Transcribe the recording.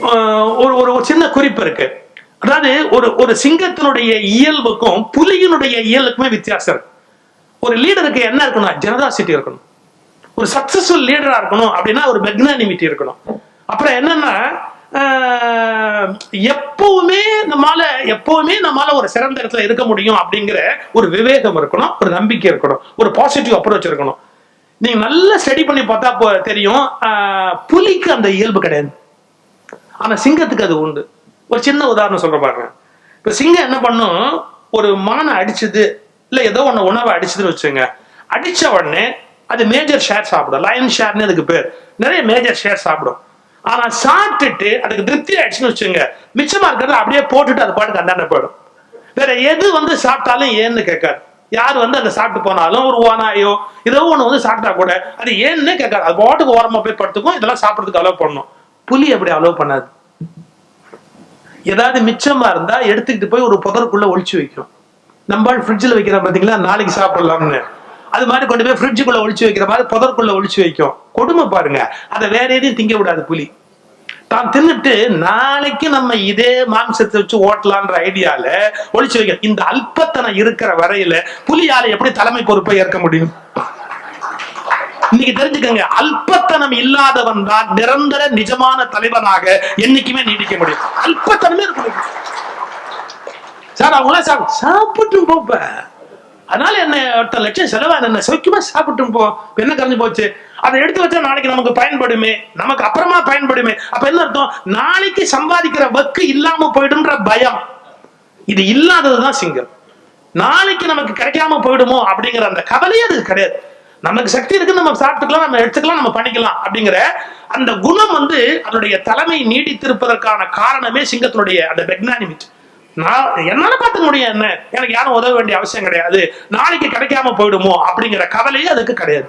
ஒரு ஒரு சின்ன குறிப்பு இருக்கு. அதாவது ஒரு ஒரு சிங்கத்தினுடைய இயல்புக்கும் புலியினுடைய இயலுக்குமே வித்தியாசம் இருக்கு. ஒரு லீடருக்கு என்ன இருக்கணும்? ஜெனராசிட்டி இருக்கணும். ஒரு சக்சஸ்ஃபுல் லீடரா இருக்கணும் அப்படின்னா ஒரு மெக்னானிமிட்டி இருக்கணும். அப்புறம் என்னன்னா ஆஹ், எப்பவுமே நம்மால எப்பவுமே நம்மால ஒரு சிறந்த இடத்துல இருக்க முடியும் அப்படிங்கிற ஒரு விவேகம் இருக்கணும் ஒரு நம்பிக்கை இருக்கணும் ஒரு பாசிட்டிவ் அப்ரோச் இருக்கணும். நீங்க நல்லா ஸ்டடி பண்ணி பார்த்தா போ- தெரியும் ஆஹ், புலிக்கு அந்த இயல்பு கிடையாது. ஆனா சிங்கத்துக்கு அது உண்டு. ஒரு சின்ன உதாரணம் சொல்ற பாருங்க. இப்ப சிங்கம் என்ன பண்ணும்? ஒரு மானை அடிச்சது இல்ல ஏதோ ஒண்ணு உணவை அடிச்சதுன்னு வச்சுங்க அடிச்ச உடனே அது மேஜர் ஷேர் சாப்பிடும். லயன் ஷேர்னு அதுக்கு பேர். நிறைய மேஜர் ஷேர் சாப்பிடும். ஆனா சாப்பிட்டுட்டு அதுக்கு திருப்தி ஆயிடுச்சுன்னு வச்சுங்க மிச்சமா இருக்கிறத அப்படியே போட்டுட்டு அது பாட்டுக்கு அந்தாண்ட போயிடும். வேற எது வந்து சாப்பிட்டாலும் ஏன்னு கேட்காது. யார் வந்து அதை சாப்பிட்டு போனாலும் ஒரு ஓனாயோ ஏதோ ஒன்று வந்து சாப்பிட்டா கூட அது ஏன்னு கேட்காது. அது பாட்டுக்கு ஓரமா போய் படுத்துக்கும் இதெல்லாம் சாப்பிட்றதுக்கு அலோவ் பண்ணும் புலி அப்படி அலோவ் பண்ணாது. ஏதாவது மிச்சமா இருந்தா எடுத்துக்கிட்டு போய் ஒரு புதருக்குள்ள ஒழிச்சு வைக்கும் நம்ம ஃப்ரிட்ஜில் வைக்கிற பார்த்தீங்களா நாளைக்கு சாப்பிடலாம்னு. அது மாதிரி கொண்டு போய் ஃப்ரிட்ஜுக்குள்ள ஒழிச்சு வைக்கிற மாதிரி புதற்குள்ள ஒழிச்சு வைக்கும். கொடுமை பாருங்க. அதை வேற எதையும் திங்க விடாது புலி. தான் தின்னுட்டு நாளைக்கு நம்ம இதே மாம்சத்தை வச்சு ஓட்டலான்ற ஐடியால ஒழிச்சு வைக்க. இந்த அல்பத்தனம் இருக்கிற வரையில புலியால எப்படி தலைமை பொறுப்பை ஏற்க முடியும்? இன்னைக்கு தெரிஞ்சுக்கங்க அல்பத்தனம் இல்லாதவன் தான் நிரந்தர நிஜமான தலைவனாக என்னைக்குமே நீடிக்க முடியும். அல்பத்தனமே இருக்க முடியும். சார் அவங்கள சாப்பிட்டு சாப்பிட்டும் போப்ப அதனால என்ன ஒருத்த லட்சம் செலவான என்ன சௌக்கியமா சாப்பிட்டும் போ. என்ன கரைஞ்சு போச்சு? அதை எடுத்து வச்சா நாளைக்கு நமக்கு பயன்படுமே. நமக்கு அப்புறமா பயன்படுமே. அப்ப என்ன அர்த்தம்? நாளைக்கு சம்பாதிக்கிற வக்கு இல்லாம போயிடும்ன்ற பயம். இது இல்லாததுதான் சிங்கம். நாளைக்கு நமக்கு கிடைக்காம போயிடுமோ அப்படிங்கிற அந்த கவலையே அது கிடையாது. நமக்கு சக்தி இருக்கு நம்ம சாப்பிட்டுக்கலாம் நம்ம எடுத்துக்கலாம் நம்ம பண்ணிக்கலாம் அப்படிங்கிற அந்த குணம் வந்து அதனுடைய தலைமை நீடித்திருப்பதற்கான காரணமே சிங்கத்தினுடைய அந்த மெக்னானிமிட். நான் என்னால பார்த்துக்க முடியும் என்ன? எனக்கு யாரும் உதவ வேண்டிய அவசியம் கிடையாது. நாளைக்கு கிடைக்காம போயிடுமோ அப்படிங்கிற கவலையே அதுக்கு கிடையாது.